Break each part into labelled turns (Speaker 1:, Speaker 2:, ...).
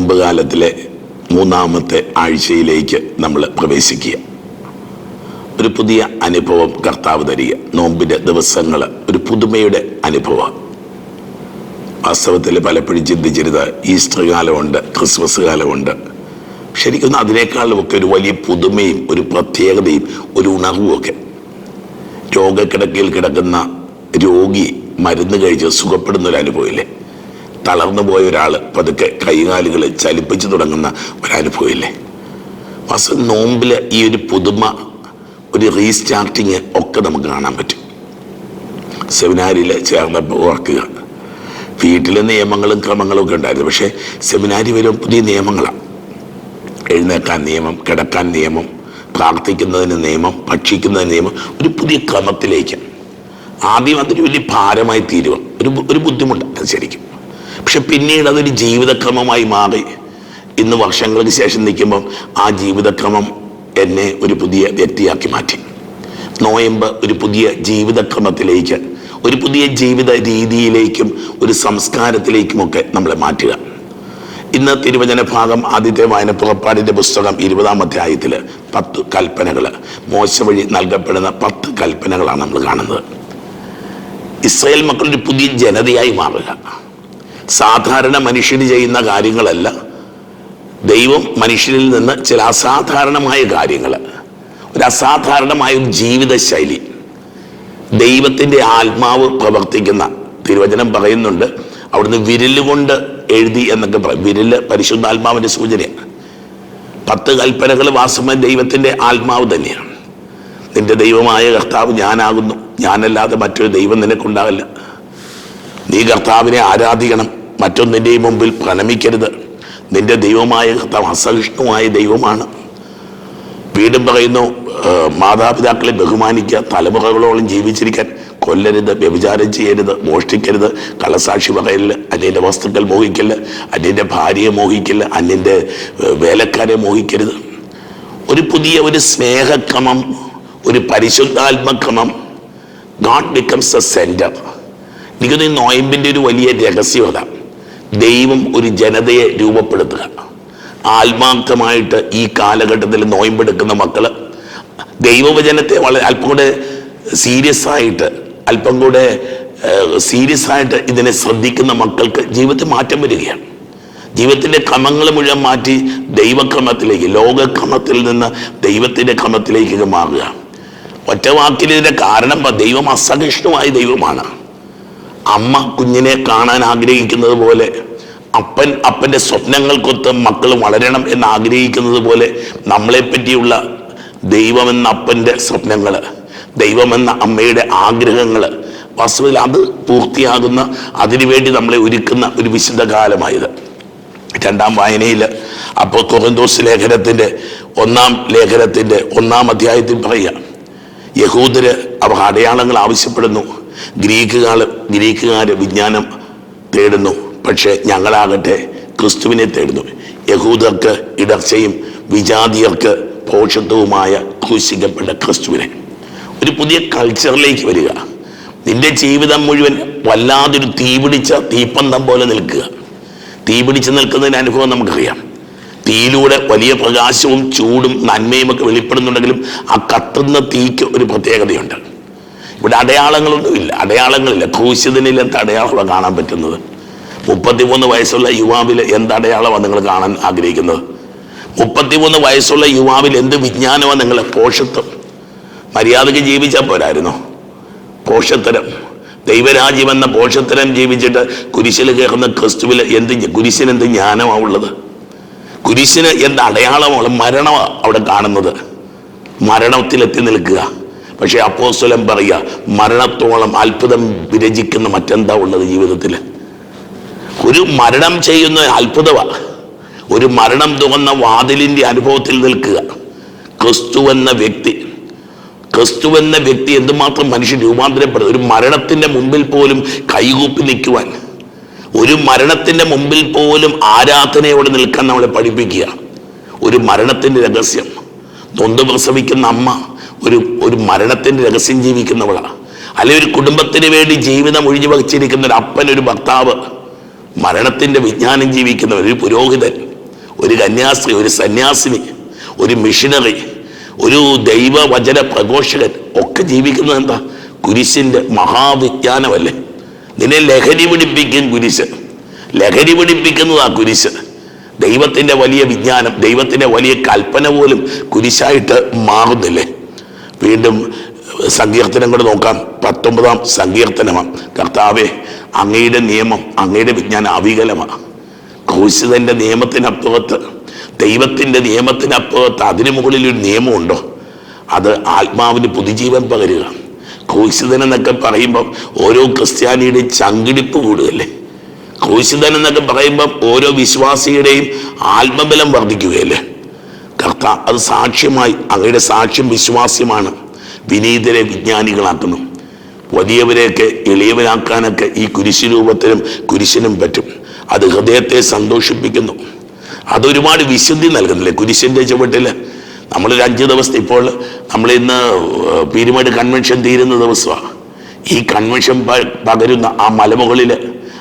Speaker 1: നോമ്പുകാലത്തിലെ മൂന്നാമത്തെ ആഴ്ചയിലേക്ക് നമ്മൾ പ്രവേശിക്കുക. ഒരു പുതിയ അനുഭവം കർത്താവ് തരിക. നോമ്പിന്റെ ദിവസങ്ങൾ ഒരു പുതുമയുടെ അനുഭവമാണ് വാസ്തവത്തിൽ പലപ്പോഴും ചിന്തിച്ചിരുത് ഈസ്റ്റർ കാലമുണ്ട് ക്രിസ്മസ് കാലമുണ്ട്. ശരിക്കും അതിനേക്കാളും ഒക്കെ ഒരു വലിയ പുതുമയും ഒരു പ്രത്യേകതയും ഒരു ഉണർവും ഒക്കെ. രോഗക്കിടക്കയിൽ കിടക്കുന്ന രോഗി മരുന്ന് കഴിച്ച് സുഖപ്പെടുന്ന ഒരു അനുഭവമില്ലേ തളർന്നു പോയ ഒരാൾ പതുക്കെ കൈകാലുകൾ ചലിപ്പിച്ചു തുടങ്ങുന്ന ഒരനുഭവമില്ലേ? വാസ്തവ നോമ്പിൽ ഈ ഒരു പുതുമ ഒരു റീസ്റ്റാർട്ടിങ് ഒക്കെ നമുക്ക് കാണാൻ പറ്റും. സെമിനാരിയിൽ ചേർന്നപ്പോൾ ഓർക്കുക വീട്ടിലെ നിയമങ്ങളും ക്രമങ്ങളും ഒക്കെ ഉണ്ടായിരുന്നു. പക്ഷേ സെമിനാരി വരും പുതിയ നിയമങ്ങളാണ് എഴുന്നേക്കാൻ നിയമം കിടക്കാൻ നിയമം പ്രാർത്ഥിക്കുന്നതിന് നിയമം ഭക്ഷിക്കുന്നതിന് നിയമം ഒരു പുതിയ ക്രമത്തിലേക്ക്. ആദ്യം അതൊരു വലിയ ഭാരമായി തീരുക ഒരു ഒരു ബുദ്ധിമുട്ടാണ് ശരിക്കും. പക്ഷെ പിന്നീട് അതൊരു ജീവിതക്രമമായി മാറി. ഇന്ന് വർഷങ്ങൾക്ക് ശേഷം നിൽക്കുമ്പോൾ ആ ജീവിതക്രമം എന്നെ ഒരു പുതിയ വ്യക്തിയാക്കി മാറ്റി. നോയമ്പ് ഒരു പുതിയ ജീവിതക്രമത്തിലേക്ക് ഒരു പുതിയ ജീവിത രീതിയിലേക്കും ഒരു സംസ്കാരത്തിലേക്കുമൊക്കെ നമ്മളെ മാറ്റുക. ഇന്ന് തിരുവചന ഭാഗം ആദ്യത്തെ വായന പുറപ്പാടിന്റെ പുസ്തകം ഇരുപതാം അധ്യായത്തിൽ പത്ത് കൽപ്പനകൾ മോശ വഴി നൽകപ്പെടുന്ന പത്ത് കൽപ്പനകളാണ് നമ്മൾ കാണുന്നത്. ഇസ്രയേൽ മക്കളൊരു പുതിയ ജനതയായി മാറുക. സാധാരണ മനുഷ്യന് ചെയ്യുന്ന കാര്യങ്ങളല്ല. ദൈവം മനുഷ്യനിൽ നിന്ന് ചില അസാധാരണമായ കാര്യങ്ങൾ ഒരു അസാധാരണമായ ഒരു ജീവിതശൈലി. ദൈവത്തിന്റെ ആത്മാവ് പ്രവർത്തിക്കുന്ന തിരുവചനം പറയുന്നുണ്ട്. അവിടുന്ന് വിരലുകൊണ്ട് എഴുതി എന്നൊക്കെ പറയും വിരൽ പരിശുദ്ധാത്മാവിന്റെ സൂചനയാണ്. പത്ത് കൽപ്പനകൾ വാസമ ദൈവത്തിന്റെ ആത്മാവ് തന്നെയാണ്. നിന്റെ ദൈവമായ കർത്താവ് ഞാനാകുന്നു. ഞാനല്ലാതെ മറ്റൊരു ദൈവം നിനക്കുണ്ടാകില്ല നീ കർത്താവിനെ ആരാധിക്കണം. മറ്റൊന്നിന്റെയും മുമ്പിൽ പ്രണമിക്കരുത്. നിന്റെ ദൈവമായ അസഹിഷ്ണുവായ ദൈവമാണ്. വീണ്ടും പറയുന്നു മാതാപിതാക്കളെ ബഹുമാനിക്കുക തലമുറകളോളം ജീവിച്ചിരിക്കാൻ കൊല്ലരുത് വ്യഭിചാരം ചെയ്യരുത് മോഷ്ടിക്കരുത് കള്ളസാക്ഷി പറയൽ അന്യന്റെ വസ്തുക്കൾ മോഹിക്കൽ അന്യന്റെ ഭാര്യയെ മോഹിക്കൽ അന്യന്റെ വേലക്കാരെ മോഹിക്കരുത്. ഒരു പുതിയ ഒരു സ്നേഹക്രമം ഒരു പരിശുദ്ധാത്മക്രമം ഗാഡ് ബിക്കംസ് എ സെന്റർ എനിക്കൊന്ന് ഈ നോയമ്പിന്റെ ഒരു വലിയ രഹസ്യത ദൈവം ഒരു ജനതയെ രൂപപ്പെടുത്തുക. ആത്മാർത്ഥമായിട്ട് ഈ കാലഘട്ടത്തിൽ നോയമ്പെടുക്കുന്ന മക്കൾ ദൈവവചനത്തെ വളരെ അല്പം കൂടെ സീരിയസ് ആയിട്ട് അല്പം കൂടെ സീരിയസ് ആയിട്ട് ഇതിനെ ശ്രദ്ധിക്കുന്ന മക്കൾക്ക് ജീവിതത്തിൽ മാറ്റം വരികയാണ്. ജീവിതത്തിന്റെ ക്രമങ്ങൾ മുഴുവൻ മാറ്റി ദൈവക്രമത്തിലേക്ക് ലോകക്രമത്തിൽ നിന്ന് ദൈവത്തിന്റെ ക്രമത്തിലേക്ക് മാറുക ഒറ്റ ഇതിന്റെ കാരണം ദൈവം അസഹിഷ്ണുവായ ദൈവമാണ്. അമ്മ കുഞ്ഞിനെ കാണാൻ ആഗ്രഹിക്കുന്നത് പോലെ അപ്പൻ അപ്പന്റെ സ്വപ്നങ്ങൾക്കൊത്ത് മക്കൾ വളരണം എന്ന് ആഗ്രഹിക്കുന്നത് പോലെ നമ്മളെ പറ്റിയുള്ള ദൈവമെന്ന അപ്പന്റെ സ്വപ്നങ്ങൾ ദൈവമെന്ന അമ്മയുടെ ആഗ്രഹങ്ങൾ വാസ്തവത്തിൽ അത് പൂർത്തിയാകുന്ന അതിനുവേണ്ടി നമ്മളെ ഒരുക്കുന്ന ഒരു വിശുദ്ധ കാലമായത്. രണ്ടാം വായനയിൽ അപ്പോൾ കൊറന്തോസ് ലേഖനത്തിന്റെ ഒന്നാം ലേഖനത്തിന്റെ ഒന്നാം അധ്യായത്തിൽ പറയുക യഹൂദര് അവർ അടയാളങ്ങൾ ആവശ്യപ്പെടുന്നു. ഗ്രീക്കുകാർ ഗ്രീക്കുകാർ വിജ്ഞാനം തേടുന്നു. പക്ഷേ ഞങ്ങളാകട്ടെ ക്രിസ്തുവിനെ തേടുന്നു. യഹൂദർക്ക് ഇടർച്ചയും വിജാതിയർക്ക് പോഷത്വവുമായ ക്രൂശിക്കപ്പെട്ട ക്രിസ്തുവിനെ. ഒരു പുതിയ കൾച്ചറിലേക്ക് വരിക. നിന്റെ ജീവിതം മുഴുവൻ വല്ലാതൊരു തീപിടിച്ച തീപ്പന്തം പോലെ നിൽക്കുക. തീപിടിച്ച് നിൽക്കുന്നതിന്റെ അനുഭവം നമുക്കറിയാം. തീയിലൂടെ വലിയ പ്രകാശവും ചൂടും നന്മയും ഒക്കെ വെളിപ്പെടുന്നുണ്ടെങ്കിലും ആ കത്തുന്ന തീക്ക് ഒരു പ്രത്യേകതയുണ്ട്. ഇവിടെ അടയാളങ്ങളൊന്നുമില്ല അടയാളങ്ങളില്ല. ക്രൂശിതനിലെന്ത് അടയാളമാണ് കാണാൻ പറ്റുന്നത്? മുപ്പത്തിമൂന്ന് വയസ്സുള്ള യുവാവിൽ എന്ത് അടയാളമാണ് നിങ്ങൾ കാണാൻ ആഗ്രഹിക്കുന്നത്? മുപ്പത്തിമൂന്ന് വയസ്സുള്ള യുവാവിൽ എന്ത് വിജ്ഞാനമാണ് നിങ്ങളെ പോഷത്വം? മര്യാദയ്ക്ക് ജീവിച്ചാൽ പോരായിരുന്നോ? പോഷത്തരം. ദൈവരാജ്യം എന്ന പോഷത്തരം ജീവിച്ചിട്ട് കുരിശിൽ കയറുന്ന ക്രിസ്തുവിൽ എന്ത് കുരിശിന് എന്ത് ജ്ഞാനമാണ് ഉള്ളത്? കുരിശിന് എന്ത് അടയാളമാണ് മരണമാണ് അവിടെ കാണുന്നത്? മരണത്തിലെത്തി നിൽക്കുക. പക്ഷെ അപ്പോസ്തലൻ പറയുക മരണത്തോളം അത്ഭുതം വിരചിക്കുന്ന മറ്റെന്താ ഉള്ളത് ജീവിതത്തിൽ ഒരു മരണം ചെയ്യുന്ന അത്ഭുതമാണ് ഒരു മരണം തുറന്ന വാതിലിന്റെ അനുഭവത്തിൽ നിൽക്കുക. ക്രിസ്തു എന്ന വ്യക്തി ക്രിസ്തു എന്ന വ്യക്തി എന്തുമാത്രം മനുഷ്യൻ രൂപാന്തരപ്പെടുന്നത് ഒരു മരണത്തിന്റെ മുമ്പിൽ പോലും കൈകൂപ്പി നിൽക്കുവാൻ. ഒരു മരണത്തിന്റെ മുമ്പിൽ പോലും ആരാധനയോടെ നിൽക്കാൻ നമ്മളെ പഠിപ്പിക്കുക. ഒരു മരണത്തിന്റെ രഹസ്യം. നൊന്ത് പ്രസവിക്കുന്ന അമ്മ ഒരു ഒരു മരണത്തിന്റെ രഹസ്യം ജീവിക്കുന്നവളാണ്. അല്ലെ ഒരു കുടുംബത്തിന് വേണ്ടി ജീവിതം ഒഴിഞ്ഞു വഹിച്ചിരിക്കുന്ന ഒരു അപ്പൻ ഒരു ഭർത്താവ് മരണത്തിന്റെ വിജ്ഞാനം ജീവിക്കുന്നവർ ഒരു പുരോഹിതൻ ഒരു കന്യാസ്ത്രീ ഒരു സന്യാസിനി ഒരു മിഷനറി ഒരു ദൈവവചന പ്രഘോഷകൻ ഒക്കെ ജീവിക്കുന്നത് എന്താ? കുരിശിന്റെ മഹാവിജ്ഞാനമല്ലേ? നിന്നെ ലഹരി പിടിപ്പിക്കും കുരിശ്. ലഹരി പിടിപ്പിക്കുന്നതാ കുരിശ്. ദൈവത്തിന്റെ വലിയ വിജ്ഞാനം ദൈവത്തിന്റെ വലിയ കൽപ്പന പോലും കുരിശായിട്ട് മാറുന്നില്ലേ? വീണ്ടും സങ്കീർത്തനം കൂടെ നോക്കാം. പത്തൊമ്പതാം സങ്കീർത്തനമാണ്. കർത്താവെ അങ്ങയുടെ നിയമം അങ്ങയുടെ വിജ്ഞാനം അവികലമാണ്. ക്രൂശിതന്റെ നിയമത്തിനപ്പുറത്ത് ദൈവത്തിന്റെ നിയമത്തിനപ്പുറത്ത് അതിനു മുകളിൽ ഒരു നിയമമുണ്ടോ? അത് ആത്മാവിന് പുതുജീവൻ പകരുക. ക്രൂശിതൻ എന്നൊക്കെ പറയുമ്പം ഓരോ ക്രിസ്ത്യാനിയുടെയും ചങ്കിടിപ്പ് കൂടുകയല്ലേ? ക്രൂശിതൻ എന്നൊക്കെ പറയുമ്പം ഓരോ വിശ്വാസിയുടെയും ആത്മബലം വർദ്ധിക്കുകയല്ലേ? അത് സാക്ഷ്യമായി അങ്ങയുടെ സാക്ഷ്യം വിശ്വാസ്യമാണ്. വിനീതരെ വിജ്ഞാനികളാക്കുന്നു. വലിയവരെയൊക്കെ എളിയവരാക്കാനൊക്കെ ഈ കുരിശി രൂപത്തിനും കുരിശിനും പറ്റും. അത് ഹൃദയത്തെ സന്തോഷിപ്പിക്കുന്നു. അതൊരുപാട് വിശുദ്ധി നൽകുന്നില്ലേ കുരിശിന്റെ ചുവട്ടിൽ നമ്മളൊരു അഞ്ച് ദിവസത്തെ ഇപ്പോൾ നമ്മൾ ഇന്ന് പീരുമേട് കൺവെൻഷൻ തീരുന്ന ദിവസമാണ് ഈ കൺവെൻഷൻ പകരുന്ന ആ മലമുകളിൽ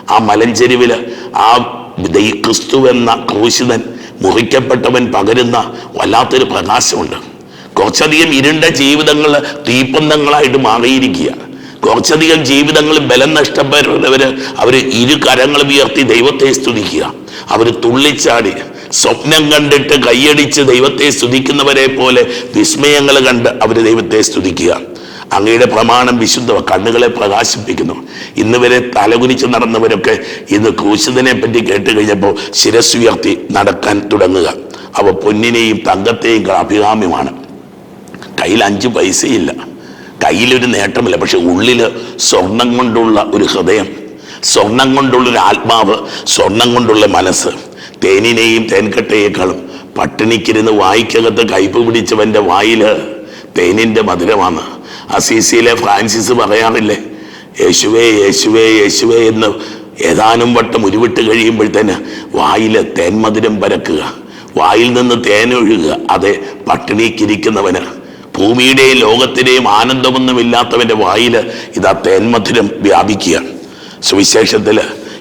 Speaker 1: ആ മലഞ്ചെരിവിൽ ആ ക്രിസ്തു എന്ന ക്രൂശിതൻ മുറിക്കപ്പെട്ടവൻ പകരുന്ന വല്ലാത്തൊരു പ്രകാശമുണ്ട്. കുറച്ചധികം ഇരുണ്ട ജീവിതങ്ങൾ തീപ്പന്തങ്ങളായിട്ട് മാറിയിരിക്കുക. കുറച്ചധികം ജീവിതങ്ങൾ ബലം നഷ്ടപ്പെടുന്നവർ അവർ ഇരു കരങ്ങൾ ഉയർത്തി ദൈവത്തെ സ്തുതിക്കുക. അവർ തുള്ളിച്ചാടി സ്വപ്നം കണ്ടിട്ട് കൈയടിച്ച് ദൈവത്തെ സ്തുതിക്കുന്നവരെ പോലെ വിസ്മയങ്ങൾ കണ്ട് അവർ ദൈവത്തെ സ്തുതിക്കുക. അങ്ങയുടെ പ്രമാണം വിശുദ്ധ കണ്ണുകളെ പ്രകാശിപ്പിക്കുന്നു. ഇന്ന് വരെ തലകുനിച്ച് നടന്നവരൊക്കെ ഇന്ന് ക്രൂശിതനെ പറ്റി കേട്ട് കഴിഞ്ഞപ്പോൾ ശിരസ്സുയർത്തി നടക്കാൻ തുടങ്ങുക. അവ പൊന്നിനെയും തങ്കത്തെയും അഭികാമ്യമാണ്. കയ്യിൽ അഞ്ച് പൈസയില്ല. കയ്യിലൊരു നേട്ടമില്ല. പക്ഷെ ഉള്ളിൽ സ്വർണം കൊണ്ടുള്ള ഒരു ഹൃദയം സ്വർണം കൊണ്ടുള്ള ഒരു ആത്മാവ് സ്വർണം കൊണ്ടുള്ള മനസ്സ് തേനിനെയും തേൻകട്ടയേക്കാളും പട്ടിണിക്കിരുന്ന് വായിക്കകത്ത് കയ്പ് പിടിച്ചവന്റെ വായിൽ തേനിന്റെ മധുരമാണ്. അസീസിയിലെ ഫ്രാൻസിസ് പറയാറില്ലേ യേശുവേ യേശുവേ യേശുവേ എന്ന് ഏതാനും വട്ടം ഉരുവിട്ട് കഴിയുമ്പോഴത്തേന് വായിൽ തേന്മധുരം പരക്കുക വായിൽ നിന്ന് തേനൊഴുകുക അതെ പട്ടിണിക്കിരിക്കുന്നവന് ഭൂമിയുടെയും ലോകത്തിന്റെയും ആനന്ദമൊന്നുമില്ലാത്തവന്റെ വായിൽ ഇതാ തേന്മധുരം വ്യാപിക്കുക. സുവിശേഷത്തിൽ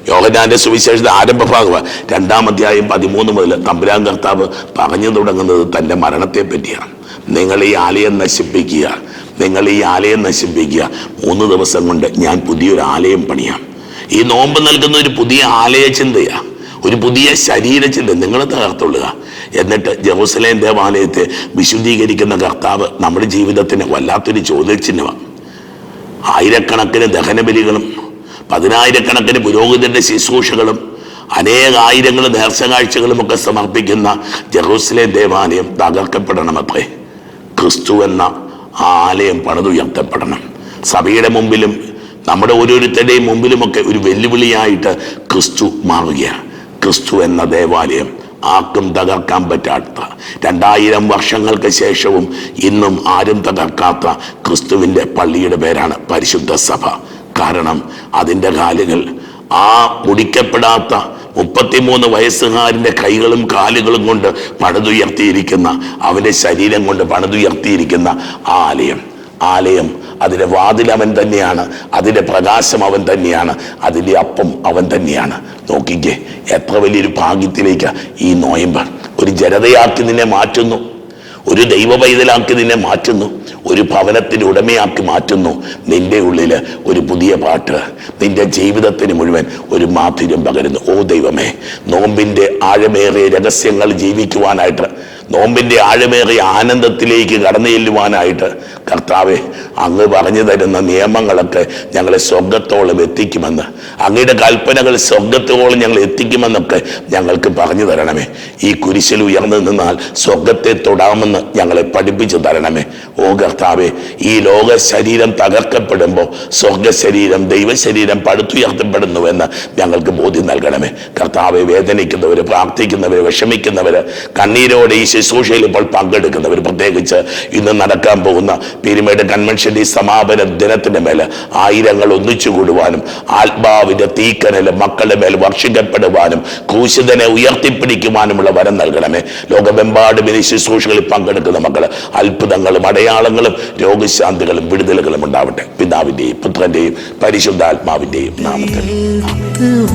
Speaker 1: യോഹനാന്റെ സുവിശേഷത്തെ ആരംഭ ഭാഗമാണ് രണ്ടാം അധ്യായം പതിമൂന്ന് മുതൽ തമ്പുരാൻ കർത്താവ് പറഞ്ഞു തുടങ്ങുന്നത് തന്റെ മരണത്തെ പറ്റിയാണ് നിങ്ങൾ ഈ ആലയം നശിപ്പിക്കുക. നിങ്ങൾ ഈ ആലയം നശിപ്പിക്കുക. മൂന്ന് ദിവസം കൊണ്ട് ഞാൻ പുതിയൊരു ആലയം പണിയാം. ഈ നോമ്പ് നൽകുന്ന ഒരു പുതിയ ആലയ ചിന്തയാണ് ഒരു പുതിയ ശരീരചിന്ത. നിങ്ങൾ തകർത്തുള്ളുക. എന്നിട്ട് ജെറുസലേം ദേവാലയത്തെ വിശുദ്ധീകരിക്കുന്ന കർത്താവ് നമ്മുടെ ജീവിതത്തിന് വല്ലാത്തൊരു ചോദ്യചിഹ്നമാണ് ആയിരക്കണക്കിന് ദഹനബലികളും പതിനായിരക്കണക്കിന് പുരോഹിതന്റെ ശുശ്രൂഷകളും അനേകായിരങ്ങൾ നേർച്ചകാഴ്ചകളും ഒക്കെ സമർപ്പിക്കുന്ന ജെറൂസലേം ദേവാലയം തകർക്കപ്പെടണമത്രേ. ക്രിസ്തു എന്ന ആലയം പണിതുയർത്തപ്പെടണം സഭയുടെ മുമ്പിലും നമ്മുടെ ഓരോരുത്തരുടെയും മുമ്പിലുമൊക്കെ ഒരു വെല്ലുവിളിയായിട്ട് ക്രിസ്തു മാറുകയാണ്. ക്രിസ്തു എന്ന ദേവാലയം ആർക്കും തകർക്കാൻ പറ്റാത്ത രണ്ടായിരം വർഷങ്ങൾക്ക് ശേഷവും ഇന്നും ആരും തകർക്കാത്ത ക്രിസ്തുവിന്റെ പള്ളിയുടെ പേരാണ് പരിശുദ്ധ സഭ. കാരണം അതിന്റെ കാലുകൾ ആ മുടിക്കപ്പെടാത്ത മുപ്പത്തിമൂന്ന് വയസ്സുകാരന്റെ കൈകളും കാലുകളും കൊണ്ട് പണിതുയർത്തിയിരിക്കുന്ന അവന്റെ ശരീരം കൊണ്ട് പണിതുയർത്തിയിരിക്കുന്ന ആലയം. ആലയം അതിന്റെ വാതിൽ അവൻ തന്നെയാണ് അതിന്റെ പ്രകാശം അവൻ തന്നെയാണ് അതിന്റെ അപ്പം അവൻ തന്നെയാണ്. നോക്കിക്കേ എത്ര വലിയൊരു ഭാഗ്യത്തിലേക്ക് ഈ നോയമ്പ് ഒരു ജനതയാക്കി നിന്നെ മാറ്റുന്നു. ഒരു ദൈവ പൈതലാക്കി നിന്നെ മാറ്റുന്നു. ഒരു ഭവനത്തിന് ഉടമയാക്കി മാറ്റുന്നു. നിന്റെ ഉള്ളിൽ ഒരു പുതിയ പാട്ട് നിന്റെ ജീവിതത്തിന് മുഴുവൻ ഒരു മാധുര്യം പകരുന്നു. ഓ ദൈവമേ നോമ്പിന്റെ ആഴമേറിയ രഹസ്യങ്ങൾ ജീവിക്കുവാനായിട്ട് നോമ്പിന്റെ ആഴമേറിയ ആനന്ദത്തിലേക്ക് കടന്നു ചെല്ലുവാനായിട്ട് കർത്താവെ അങ്ങ് പറഞ്ഞു തരുന്ന നിയമങ്ങളൊക്കെ ഞങ്ങളെ സ്വർഗത്തോളം എത്തിക്കുമെന്ന്. അങ്ങയുടെ കൽപ്പനകൾ സ്വർഗത്തോളം ഞങ്ങൾ എത്തിക്കുമെന്നൊക്കെ ഞങ്ങൾക്ക് പറഞ്ഞു തരണമേ. ഈ കുരിശിൽ ഉയർന്നു നിന്നാൽ സ്വർഗത്തെ തൊടാമെന്ന് ഞങ്ങളെ പഠിപ്പിച്ചു തരണമേ. ഓ കർത്താവെ ഈ ലോക ശരീരം തകർക്കപ്പെടുമ്പോൾ സ്വർഗ ശരീരം ദൈവ ശരീരം പടുത്തുയർത്തപ്പെടുന്നുവെന്ന് ഞങ്ങൾക്ക് ബോധ്യം നൽകണമേ. കർത്താവെ വേദനിക്കുന്നവർ പ്രാർത്ഥിക്കുന്നവർ വിഷമിക്കുന്നവർ കണ്ണീരോടെ ഈ ശുശ്രൂഷയിൽ ഇപ്പോൾ പങ്കെടുക്കുന്നവർ പ്രത്യേകിച്ച് ഇന്ന് നടക്കാൻ പോകുന്ന കൺവെൻഷന്റെ ഈ സമാപന ദിനത്തിന്റെ മേൽ ആയിരങ്ങൾ ഒന്നിച്ചു കൂടുവാനും ആത്മാവിന്റെ തീക്കനൽ മക്കളുടെ മേൽ വർഷിക്കപ്പെടുവാനും കൂശിതനെ ഉയർത്തിപ്പിടിക്കുവാനുമുള്ള വരം നൽകണമേ. ലോകമെമ്പാടും ഇനി ശുശ്രൂഷകളിൽ പങ്കെടുക്കുന്ന മക്കൾ അത്ഭുതങ്ങളും അടയാളങ്ങളും രോഗശാന്തികളും വിടുതലുകളും ഉണ്ടാവട്ടെ. പിതാവിന്റെയും പുത്രന്റെയും പരിശുദ്ധാത്മാവിന്റെയും നാമത്തിൽ.
Speaker 2: ഏത്ത്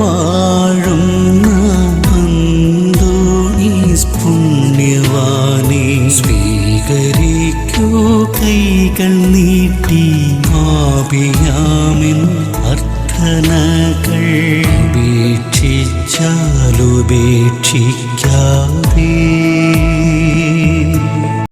Speaker 2: കൈകൾ നീട്ടി